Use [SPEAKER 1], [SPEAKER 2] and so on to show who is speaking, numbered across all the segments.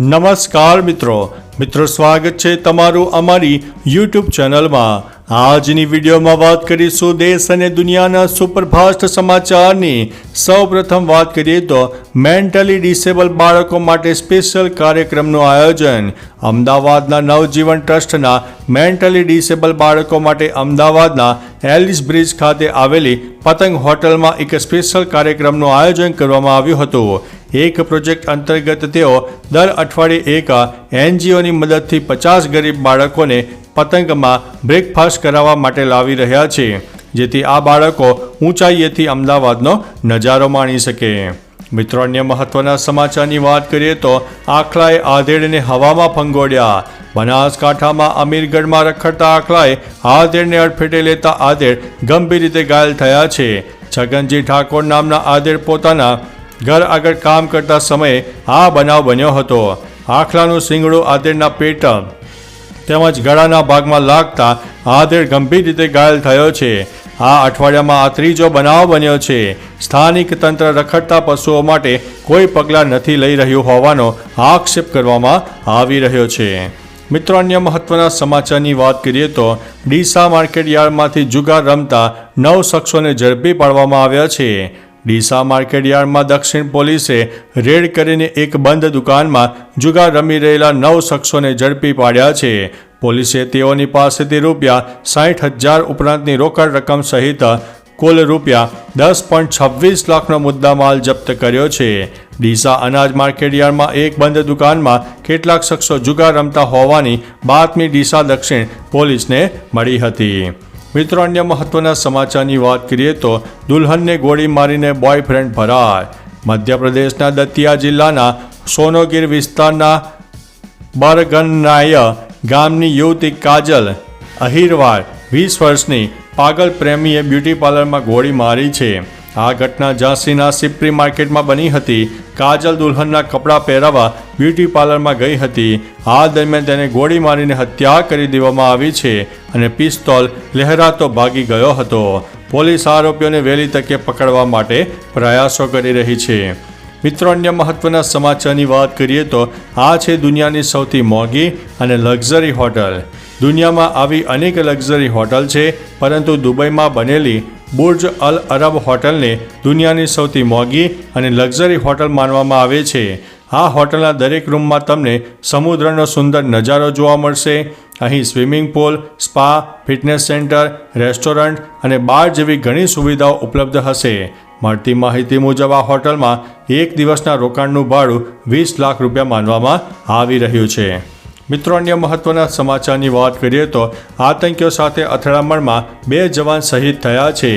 [SPEAKER 1] નમસ્કાર મિત્રો. મિત્રો, સ્વાગત છે તમારું અમારી યુટ્યુબ ચેનલમાં. આજની વિડીયોમાં વાત કરીશું દેશ અને દુનિયાના સુપરફાસ્ટ સમાચારની. સૌપ્રથમ વાત કરીએ તો મેન્ટલી ડિસેબલ બાળકો માટે સ્પેશિયલ કાર્યક્રમનું આયોજન. અમદાવાદના નવજીવન ટ્રસ્ટના મેન્ટલી ડિસેબલ બાળકો માટે અમદાવાદના એલિસ બ્રિજ ખાતે આવેલી પતંગ હોટલમાં એક સ્પેશિયલ કાર્યક્રમનું આયોજન કરવામાં આવ્યું હતું. એક પ્રોજેક્ટ અંતર્ગત તેઓ દર અઠવાડિયે એક એનજીઓની મદદથી પચાસ ગરીબ બાળકોને પતંગમાં બ્રેકફાસ્ટ કરાવવા માટે લાવી રહ્યા છે, જેથી આ બાળકો ઊંચાઈએથી અમદાવાદનો નજારો માણી શકે. મિત્રો, અન્ય મહત્વના સમાચારની વાત કરીએ તો આખલાએ આધેડને હવામાં ફંગોળ્યા. બનાસકાંઠામાં અમીરગઢમાં રખડતા આખલાએ આધેડને અડફેટે લેતા આધેડ ગંભીર રીતે ઘાયલ થયા છે. છગનજી ઠાકોર નામના આધેડ પોતાના ઘર આગળ કામ કરતા સમયે આ બનાવ બન્યો હતો. આખલાનું શિંગડું આધેડના પેટ તેમજ ગળાના ભાગમાં લાગતા આધેડ ગંભીર રીતે ઘાયલ થયો છે. આ અઠવાડિયામાં આ ત્રીજો બનાવ બન્યો છે. સ્થાનિક તંત્ર રખડતા પશુઓ માટે કોઈ પગલાં નથી લઈ રહ્યું હોવાનો આક્ષેપ કરવામાં આવી રહ્યો છે. મિત્રો, અન્ય મહત્વના સમાચારની વાત કરીએ તો ડીસા માર્કેટ યાર્ડમાંથી જુગાર રમતા નવ શખ્સોને ઝડપી પાડવામાં આવ્યા છે. ડીસા માર્કેટ યાર્ડમાં દક્ષિણ પોલીસે રેડ કરીને એક બંધ દુકાનમાં જુગાર રમી રહેલા નવ શખ્સોને ઝડપી પાડ્યા છે. પોલીસે તેઓની પાસેથી રૂપિયા સાઠ હજાર ઉપરાંતની રોકડ રકમ સહિત કુલ રૂપિયા દસ પોઈન્ટ છવ્વીસ લાખનો મુદ્દામાલ જપ્ત કર્યો છે. ડીસા અનાજ માર્કેટયાર્ડમાં એક બંધ દુકાનમાં કેટલાક શખ્સો જુગાર રમતા હોવાની બાતમી ડીસા દક્ષિણ પોલીસને મળી હતી. મિત્રો, અન્ય મહત્વના સમાચારની વાત કરીએ તો દુલ્હનને ગોળી મારીને બોયફ્રેન્ડ ફરાર. મધ્યપ્રદેશના દતિયા જિલ્લાના સોનોગીર વિસ્તારના બરગનાય ગામની યુવતી કાજલ અહિરવાર વીસ વર્ષની પાગલ પ્રેમીએ બ્યુટી પાર્લરમાં ગોળી મારી છે. આ ઘટના ઝાંસીના સિપ્રી માર્કેટમાં બની હતી. કાજલ દુલ્હનના કપડાં પહેરાવવા બ્યુટી પાર્લરમાં ગઈ હતી. આ દરમિયાન તેને ગોળી મારીને હત્યા કરી દેવામાં આવી છે અને પિસ્તોલ લહેરાતો ભાગી ગયો હતો. પોલીસ આરોપીઓને વહેલી તકે પકડવા માટે પ્રયાસો કરી રહી છે. મિત્રો, અન્ય મહત્વના સમાચારની વાત કરીએ તો આ છે દુનિયાની સૌથી મોંઘી અને લક્ઝરી હોટલ. દુનિયામાં આવી અનેક લક્ઝરી હોટલ છે, પરંતુ દુબઈમાં બનેલી બુર્જ અલ અરબ હોટલને દુનિયાની સૌથી મોંઘી અને લક્ઝરી હોટલ માનવામાં આવે છે. આ હોટલના દરેક રૂમમાં તમને સમુદ્રનો સુંદર નજારો જોવા મળશે. અહીં swimming pool, spa, fitness centre, restaurant અને બાર જેવી ઘણી સુવિધાઓ ઉપલબ્ધ હશે. મળતી માહિતી મુજબ આ હોટલમાં એક દિવસના રોકાણનું ભાડું વીસ લાખ રૂપિયા માનવામાં આવી રહ્યું છે. મિત્રો, અન્ય મહત્વના સમાચારની વાત કરીએ તો આતંકીઓ સાથે અથડામણમાં બે જવાન શહીદ થયા છે.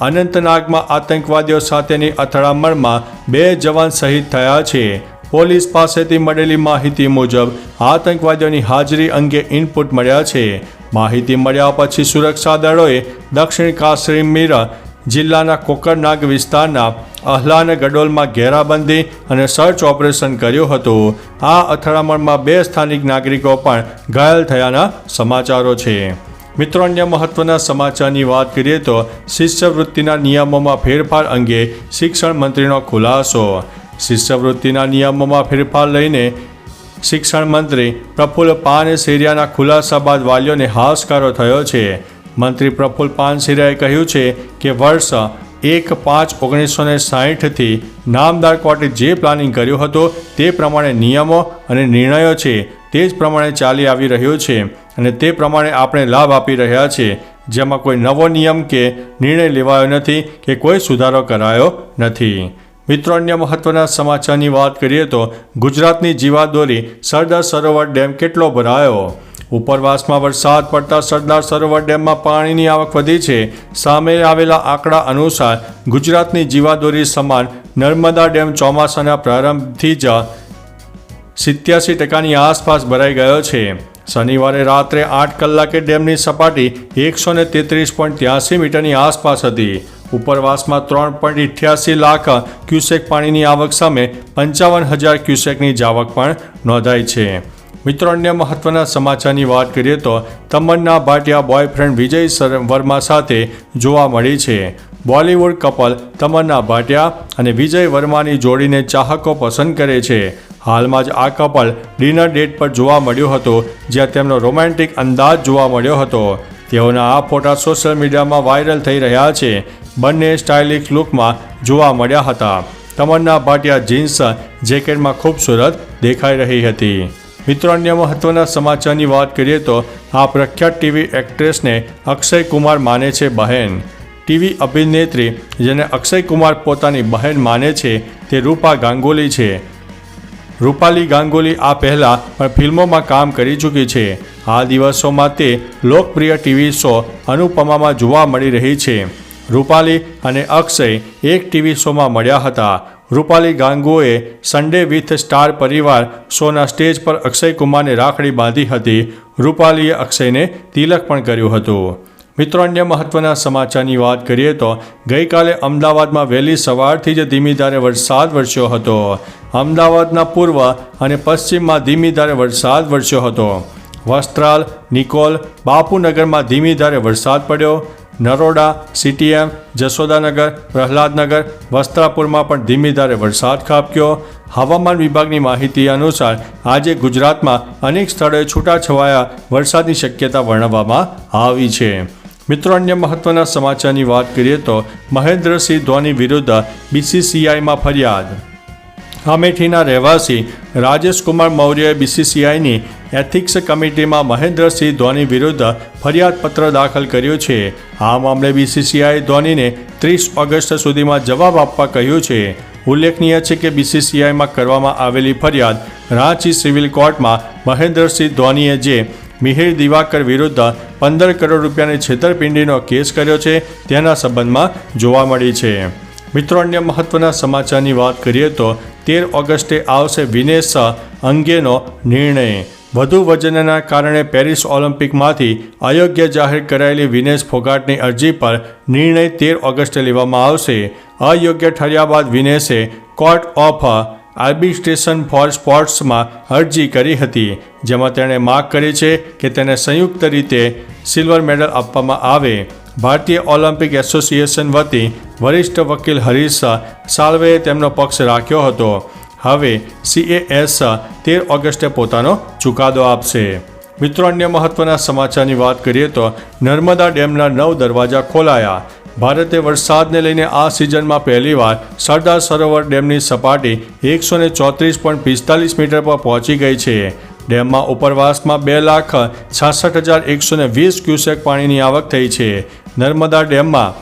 [SPEAKER 1] અનંતનાગમાં આતંકવાદીઓ સાથેની અથડામણમાં બે જવાન શહીદ થયા છે. પોલીસ પાસેથી મળેલી માહિતી મુજબ, આતંકવાદીઓની હાજરી અંગે ઇનપુટ મળ્યા છે. માહિતી મળ્યા પછી સુરક્ષા દળોએ દક્ષિણ કાશ્મીર જિલ્લાના કોકરનાગ વિસ્તારના અહલાન ગડોલમાં ઘેરાબંધી અને સર્ચ ઓપરેશન કર્યું હતું. આ અથડામણમાં બે સ્થાનિક નાગરિકો પણ ઘાયલ થયાના સમાચારો છે. મિત્રો, અન્ય મહત્વના સમાચારની વાત કરીએ તો શિષ્યવૃત્તિના નિયમોમાં ફેરફાર અંગે શિક્ષણ મંત્રીનો ખુલાસો. શિષ્યવૃત્તિના નિયમોમાં ફેરફાર લઈને શિક્ષણ મંત્રી પ્રફુલ્લ પાનસેરિયાના ખુલાસા બાદ વાલીઓને હાશકારો થયો છે. મંત્રી પ્રફુલ્લ પાનસેરિયાએ કહ્યું છે કે વર્ષ એક પાંચ ઓગણીસો ને સાહીઠથી નામદાર કોર્ટે જે પ્લાનિંગ કર્યું હતું તે પ્રમાણે નિયમો અને નિર્ણયો છે તે જ પ્રમાણે ચાલી આવી રહ્યો છે અને તે પ્રમાણે આપણે લાભ આપી રહ્યા છીએ. જેમાં કોઈ નવો નિયમ કે નિર્ણય લેવાયો નથી કે કોઈ સુધારો કરાયો નથી. મિત્રો, અન્ય મહત્વના સમાચારની વાત કરીએ તો ગુજરાતની જીવાદોરી સરદાર સરોવર ડેમ કેટલો ભરાયો? ઉપરવાસમાં વરસાદ પડતા સરદાર સરોવર ડેમમાં પાણીની આવક વધી છે. સામે આવેલા આંકડા અનુસાર ગુજરાતની જીવાદોરી સમાન નર્મદા ડેમ ચોમાસાના પ્રારંભથી જ સિત્યાસી ટકાની આસપાસ ભરાઈ ગયો છે. શનિવારે રાત્રે આઠ કલાકે ડેમની સપાટી એકસો ને તેત્રીસ પોઈન્ટ ત્યાસી મીટરની આસપાસ હતી. ઉપરવાસમાં ત્રણ પોઈન્ટ ઇઠ્યાસી લાખ ક્યુસેક પાણીની આવક સામે પંચાવન હજાર ક્યુસેકની જાવક પણ નોંધાઈ છે. મિત્રો, અન્ય મહત્વના સમાચારની વાત કરીએ તો તમન્ના ભાટિયા બોયફ્રેન્ડ વિજય વર્મા સાથે જોવા મળી છે. બોલિવૂડ કપલ તમન્ના ભાટિયા અને વિજય વર્માની જોડીને ચાહકો પસંદ કરે છે. હાલમાં જ આ કપલ ડિનર ડેટ પર જોવા મળ્યું હતું, જ્યાં તેમનો રોમેન્ટિક અંદાજ જોવા મળ્યો હતો. તેઓના આ ફોટા સોશિયલ મીડિયામાં વાયરલ થઈ રહ્યા છે. બંને સ્ટાઇલિશ લુકમાં જોવા મળ્યા હતા. તમન્ના ભાટિયા જીન્સ જેકેટમાં ખૂબસૂરત દેખાઈ રહી હતી. મિત્રો, અન્ય મહત્વના સમાચારની વાત કરીએ તો આ પ્રખ્યાત ટીવી એક્ટ્રેસને અક્ષય કુમાર માને છે બહેન. ટીવી અભિનેત્રી જેને અક્ષય કુમાર પોતાની બહેન માને છે તે રૂપા ગાંગુલી છે. રૂપાલી ગાંગુલી આ પહેલાં પણ ફિલ્મોમાં કામ કરી ચૂકી છે. આ દિવસોમાં તે લોકપ્રિય ટીવી શો અનુપમામાં જોવા મળી રહી છે. રૂપાલી અને અક્ષય એક ટીવી શોમાં મળ્યા હતા. રૂપાલી ગાંગુએ સન્ડે વિથ સ્ટાર પરિવાર શોના સ્ટેજ પર અક્ષય કુમારને રાખડી બાંધી હતી. રૂપાલીએ અક્ષયને તિલક પણ કર્યું હતું. મિત્રો, અન્ય મહત્વના સમાચારની વાત કરીએ તો ગઈકાલે અમદાવાદમાં વહેલી સવારથી જ ધીમી ધારે વરસાદ વરસ્યો હતો. અમદાવાદના પૂર્વ અને પશ્ચિમમાં ધીમી ધારે વરસાદ વરસ્યો હતો. વસ્ત્રાલ, નિકોલ, બાપુનગરમાં ધીમી ધારે વરસાદ પડ્યો. નરોડા સીટીએમ જશોદાનગર, પ્રહલાદનગર, વસ્ત્રાપુરમાં પણ ધીમી ધારે વરસાદ ખાબક્યો. હવામાન વિભાગની માહિતી અનુસાર આજે ગુજરાતમાં અનેક સ્થળોએ છૂટાછવાયા વરસાદની શક્યતા વર્ણવવામાં આવી છે. મિત્રો, અન્ય મહત્વના સમાચારની વાત કરીએ તો મહેન્દ્રસિંહ ધોની વિરુદ્ધ બીસીસીઆઈમાં ફરિયાદ. અમેઠીના રહેવાસી રાજેશકુમાર મૌર્યએ બીસીસીઆઈની એથિક્સ કમિટીમાં મહેન્દ્રસિંહ ધોની વિરુદ્ધ ફરિયાદપત્ર દાખલ કર્યું છે. આ મામલે બીસીસીઆઈ ધોનીને ત્રીસ ઓગસ્ટ સુધીમાં જવાબ આપવા કહ્યું છે. ઉલ્લેખનીય છે કે બીસીસીઆઈમાં કરવામાં આવેલી ફરિયાદ રાંચી સિવિલ કોર્ટમાં મહેન્દ્રસિંહ ધોનીએ જે મિહિર દિવાકર વિરુદ્ધ પંદર કરોડ રૂપિયાની છેતરપિંડીનો કેસ કર્યો છે, તેના સંબંધમાં જોવા મળી છે. મિત્રો, અન્ય મહત્વના સમાચારની વાત કરીએ તો તેર ઓગસ્ટે આવશે વિનેશ અંગેનો નિર્ણય. વધુ વજનના કારણે પેરિસ ઓલિમ્પિકમાંથી અયોગ્ય જાહેર કરાયેલી વિનેશ ફોગાટની અરજી પર નિર્ણય તેર ઓગસ્ટે લેવામાં આવશે. અયોગ્ય ઠર્યા બાદ વિનેશે કોર્ટ ઓફ આર્બિસ્ટ્રેશન ફોર સ્પોર્ટ્સમાં અરજી કરી હતી, જેમાં તેણે માગ કરી છે કે તેને સંયુક્ત રીતે સિલ્વર મેડલ આપવામાં આવે. ભારતીય ઓલિમ્પિક એસોસિએશન વતી વરિષ્ઠ વકીલ હરીશ સાલ્વેએ તેમનો પક્ષ રાખ્યો હતો. હવે સીએએસ તેર ઓગસ્ટે પોતાનો ચુકાદો આપશે. મિત્રો, અન્ય મહત્વના સમાચારની વાત કરીએ તો નર્મદા ડેમના નવ દરવાજા ખોલાયા. ભારતે વરસાદને લઈને આ સિઝનમાં પહેલીવાર સરદાર સરોવર ડેમની સપાટી એકસો ને ચોત્રીસ પોઈન્ટ પિસ્તાલીસ મીટર પર પહોંચી ગઈ છે. ડેમમાં ઉપરવાસમાં બે લાખ છાસઠ હજાર એકસો વીસ ક્યુસેક પાણીની આવક થઈ છે. નર્મદા ડેમમાં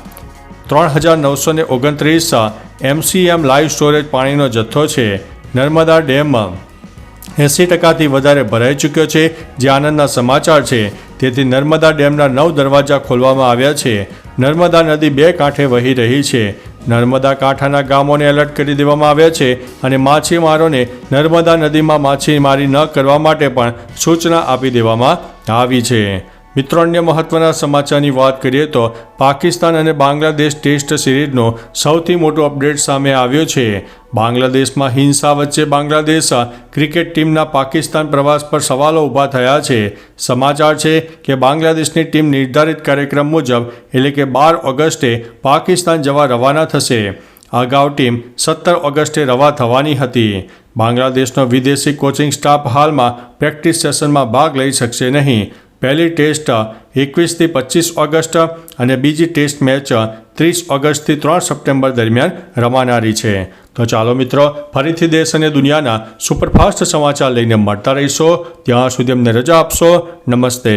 [SPEAKER 1] ત્રણ હજાર નવસો ને ઓગણત્રીસ એમસીએમ લાઈવ સ્ટોરેજ પાણીનો જથ્થો છે. નર્મદા ડેમમાં એંસી ટકાથી વધારે ભરાઈ ચૂક્યો છે, જે આનંદના સમાચાર છે. તેથી નર્મદા ડેમના નવ દરવાજા ખોલવામાં આવ્યા છે. નર્મદા નદી બે કાંઠે વહી રહી છે. નર્મદા કાંઠાના ગામોને એલર્ટ કરી દેવામાં આવ્યા છે અને માછીમારોને નર્મદા નદીમાં માછીમારી ન કરવા માટે પણ સૂચના આપી દેવામાં આવી છે. મિત્રો, અન્ય મહત્વના સમાચારની વાત કરીએ તો પાકિસ્તાન અને બાંગ્લાદેશ ટેસ્ટ સિરીઝનો સૌથી મોટો અપડેટ સામે આવ્યો છે. બાંગ્લાદેશમાં હિંસા વચ્ચે બાંગ્લાદેશ ક્રિકેટ ટીમના પાકિસ્તાન પ્રવાસ પર સવાલો ઊભા થયા છે. સમાચાર છે કે બાંગ્લાદેશની ટીમ નિર્ધારિત કાર્યક્રમ મુજબ એટલે કે બાર ઓગસ્ટે પાકિસ્તાન જવા રવાના થશે. અગાઉ ટીમ સત્તર ઓગસ્ટે રવા થવાની હતી. બાંગ્લાદેશનો વિદેશી કોચિંગ સ્ટાફ હાલમાં પ્રેક્ટિસ સેશનમાં ભાગ લઈ શકશે નહીં. પહેલી ટેસ્ટ એકવીસથી પચીસ ઓગસ્ટ અને બીજી ટેસ્ટ મેચ ત્રીસ ઓગસ્ટથી ત્રણ સપ્ટેમ્બર દરમિયાન રમાનારી છે. તો ચાલો મિત્રો, ફરીથી દેશ અને દુનિયાના સુપરફાસ્ટ સમાચાર લઈને મળતા રહીશો. ત્યાં સુધી અમને રજા આપશો. નમસ્તે.